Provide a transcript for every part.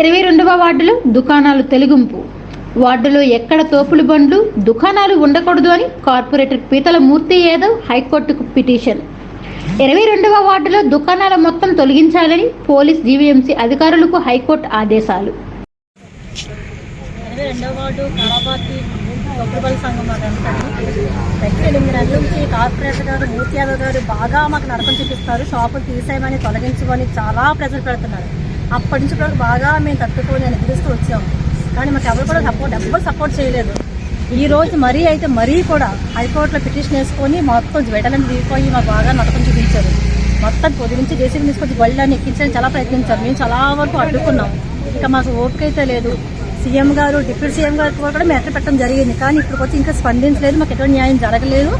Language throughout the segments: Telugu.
ఇరవై రెండవ వార్డులో దుకాణాలు తెలుగుంపు. వార్డులో ఎక్కడ తోపులు బండ్లు దుకాణాలు ఉండకూడదు అని కార్పొరేటర్ పీతల మూర్తి యాదవ్ హైకోర్టుకు పిటిషన్. ఇరవై రెండవ వార్డులో దుకాణాల మొత్తం తొలగించాలని పోలీస్ జీవీఎంసీ అధికారులకు హైకోర్టు ఆదేశాలు. సంఘం అదంతా దగ్గర ఎనిమిది నెలల నుంచి కార్పొరేటర్ గారు మూర్తి యాదవ్ గారు బాగా మాకు నరకం చూపిస్తారు. షాపులు తీసేయమని తొలగించమని చాలా ప్రెజర్ పెడుతున్నారు. అప్పటి నుంచి కూడా బాగా మేము తట్టుకొని నేను ఎదురుస్తూ వచ్చాము. కానీ మాకు ఎవరు కూడా సపోర్ట్ ఎవ్వరు సపోర్ట్ చేయలేదు. ఈ రోజు మరీ అయితే మరీ కూడా హైకోర్టులో పిటిషన్ వేసుకొని మొత్తం వెడలను దిగిపోయి మాకు బాగా నరకం చూపించారు. మొత్తం పొద్దు నుంచి జేసీబీ తీసుకొచ్చి గొల్లని ఎక్కించడానికి చాలా ప్రయత్నించారు. మేము చాలా వరకు అడ్డుకున్నాం. ఇంకా మాకు ఓపిక అయితే లేదు. సీఎం గారు డిప్యూటీ సీఎం గారు కూడా మేము ఎట్లా పెట్టడం జరిగింది. కానీ ఇప్పుడు వచ్చి ఇంకా స్పందించలేదు. మాకు ఎటువంటి న్యాయం జరగలేదు.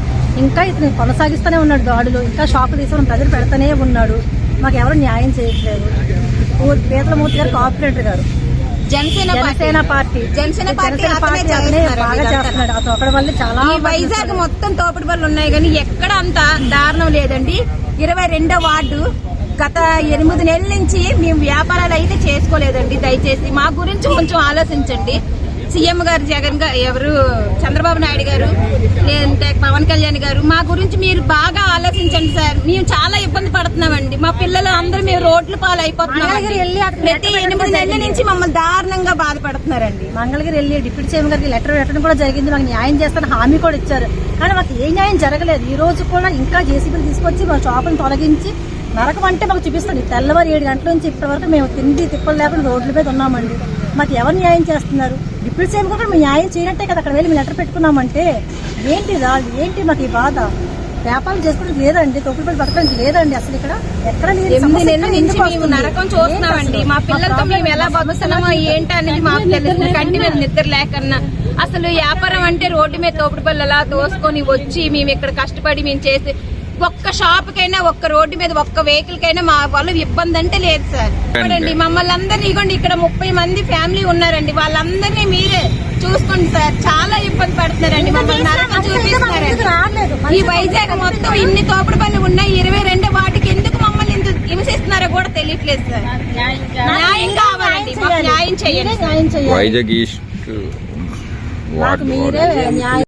ఇంకా ఇతను కొనసాగిస్తూనే ఉన్నాడు దాడులు. ఇంకా షాక్ తీసుకుని ప్రజలు పెడతానే ఉన్నాడు. మాకు ఎవరు న్యాయం చేయట్లేదు. పీతలమూర్తి గారు కార్పొరేటర్ గారు. Janasena party. Janasena party. Janasena party Janasena అతనే పార్టీ అతనే చేస్తున్నాడు బాగా ఇదంతా. చేస్తున్నాడు అతను ఒకటి వల్ల చాలా ఈ వైజాగ్ మొత్తం తోపుడు బళ్ళు ఉన్నాయి కానీ ఎక్కడ అంత దారుణం లేదండి. ఇరవై రెండో వార్డు గత ఎనిమిది నెలల నుంచి మేము వ్యాపారాలు అయితే చేసుకోలేదండి. దయచేసి మా గురించి కొంచెం ఆలోచించండి. సీఎం గారు జగన్ గారు ఎవరు? చంద్రబాబు నాయుడు గారు పవన్ కళ్యాణ్ గారు. మా గురించి మీరు బాగా ఆలోచించండి సార్. మేము చాలా ఇబ్బంది పడుతున్నామండి. మా పిల్లలు అందరూ మేము రోడ్ల పాలు అక్కడ ప్రతి ఎనిమిది నెలల నుంచి మమ్మల్ని దారుణంగా బాధపడుతున్నారండి. మంగళగిరి వెళ్ళి డిప్యూటీ సీఎం గారికి లెటర్ పెట్టడం కూడా జరిగింది. మాకు న్యాయం చేస్తాను హామీ కూడా ఇచ్చారు. కానీ మాకు ఏ న్యాయం జరగలేదు. ఈ రోజు కూడా ఇంకా జేసీబీలు తీసుకొచ్చి మా షాపును తొలగించి నరకం అంటే మాకు చూపిస్తుంది తెల్లవారు ఏడు గంటల నుంచి ఇప్పటి వరకు మేము తిండి తిప్పలు లేకుండా రోడ్ల మీద ఉన్నామండి. మాకు ఎవరు న్యాయం చేస్తున్నారు? డిప్యూటీ సీఎం కూడా మేము న్యాయం చేయనట్టే కదా అక్కడ వెళ్ళి మేము లెటర్ పెట్టుకున్నామంటే ఏంటి రా ఏంటి మాకు ఈ బాధ? వ్యాపారం చేసుకోవడానికి లేదండి తొక్కుడు బతకడానికి లేదండి అసలు ఇక్కడ. ఎక్కడ? నరకం చూస్తున్నామండి. మా? పిల్లలతో మేము ఎలా ఏంటి? బతుకుతున్నామో ఏంటి అనేది మాకు తెలుసు కంటి మీద నిద్ర లేకన్నా. అసలు వ్యాపారం అంటే రోడ్డు మీద తోపుడు పళ్ళు అలా తోసుకొని వచ్చి మేము ఇక్కడ కష్టపడి మేము చేసి ఒక్క షాప్ కైనా ఒక్క రోడ్డు మీద ఒక్క వెహికల్ కైనా మా వల్ల ఇబ్బంది అంటే లేదు సార్. చూడండి మమ్మల్ని అందరినీ ఇగోండి ఇక్కడ ముప్పై మంది ఫ్యామిలీ ఉన్నారండి. వాళ్ళందరినీ మీరే చూసుకోండి సార్. చాలా ఇబ్బంది పడుతున్నారండి మమ్మల్ని. నరకం చూపిస్తున్నారండి. ఈ వైజాగ్ మొత్తం ఇన్ని తోపుడు పనులు ఉన్నాయి. ఇరవై రెండు వాటికి ఎందుకు మమ్మల్ని ఇంత హింసిస్తున్నారో కూడా తెలియట్లేదు సార్. న్యాయం కావాలండి. న్యాయం చేయండి మీరే న్యాయం చేయాలి. వైజాగ్ ఈస్ట్ మీరే న్యాయం.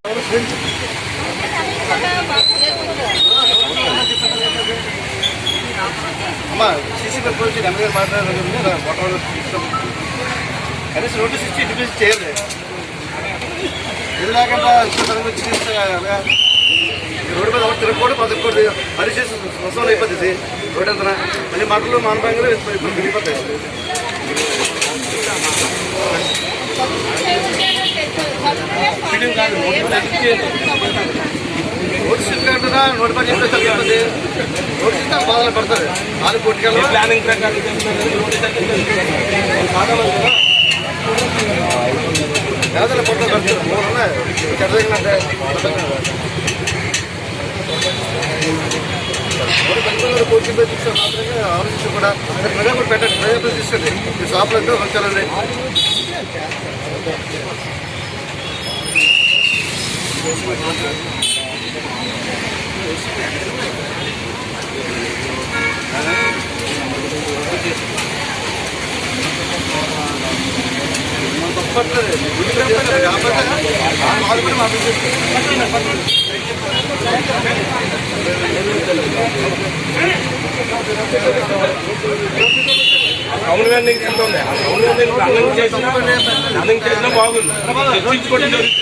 అమ్మా సీసీ వచ్చి ఎమ్మెల్యే మాట్లాడారు ఫోటోలు కనీసం నోటీస్ ఇచ్చి డిఫెన్స్ చేయాలి ఇది లేకుండా రోడ్డు మీద ఒకటి తిరగకూడదు పది తిరగకూడదు అది చేసి వసూలు అయిపోతుంది. రోడ్డు అంతా మళ్ళీ మాటలు మానభంగా ఇప్పుడు మిగిలిపోతాయి కాదు, నోటీస్ ఇచ్చి- నోటీస్ ఇవ్వకుండా నోటి పని చెప్పేస్తే అయిపోతుంది నోటీస్ బాధలు పడతారు వాళ్ళు కొట్టుకెళ్ళి ప్లానింగ్ ప్రకారం పేదల పొట్టలు కడుతున్నారు మూలన చెడ్డదంటే కోచింగ్ తీసుకొని మాత్రమే ఆలోచించి కూడా ప్రజలు పెట్టండి. ప్రజలు తీసుకోండి. మీ షాపులో ఎంతో వచ్చారండి మాకు టౌన్ వెండింగ్ ఎంత ఉంది ఆ టౌన్ వెండింగ్ రన్నింగ్ చేసినా రన్నింగ్ చేసినా బాగుంది చర్చించుకోవడం జరుగుతుంది